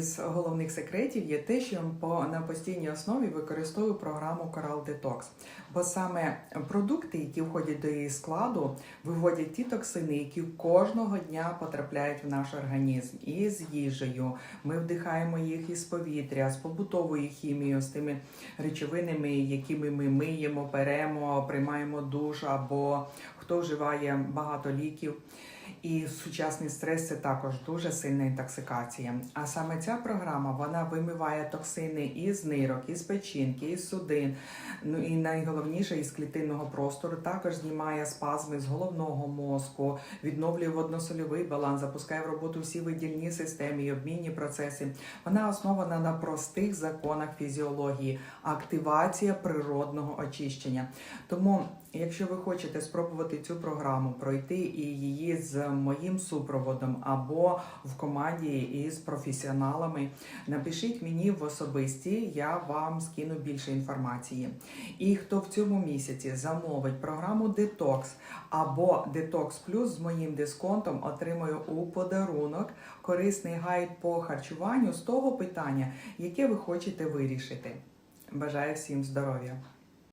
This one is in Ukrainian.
З головних секретів є те, що я на постійній основі використовую програму Coral Detox. Бо саме продукти, які входять до її складу, виводять ті токсини, які кожного дня потрапляють в наш організм. І з їжею ми вдихаємо їх із повітря, з побутовою хімією, з тими речовинами, якими ми миємо, перемо, приймаємо душ або хто вживає багато ліків. І сучасний стрес це також дуже сильна інтоксикація. А саме ця програма вона вимиває токсини із нирок, із печінки, із судин. Ну і найголовніше із клітинного простору. Також знімає спазми з головного мозку, відновлює водносольовий баланс, запускає в роботу всі видільні системи і обмінні процеси. Вона основана на простих законах фізіології, активація природного очищення. Тому, якщо ви хочете спробувати цю програму, пройти і її з моїм супроводом або в команді із професіоналами, напишіть мені в особисті, я вам скину більше інформації. І хто в цьому місяці замовить програму Detox або Detox Plus з моїм дисконтом, отримує у подарунок корисний гайд по харчуванню з того питання, яке ви хочете вирішити. Бажаю всім здоров'я!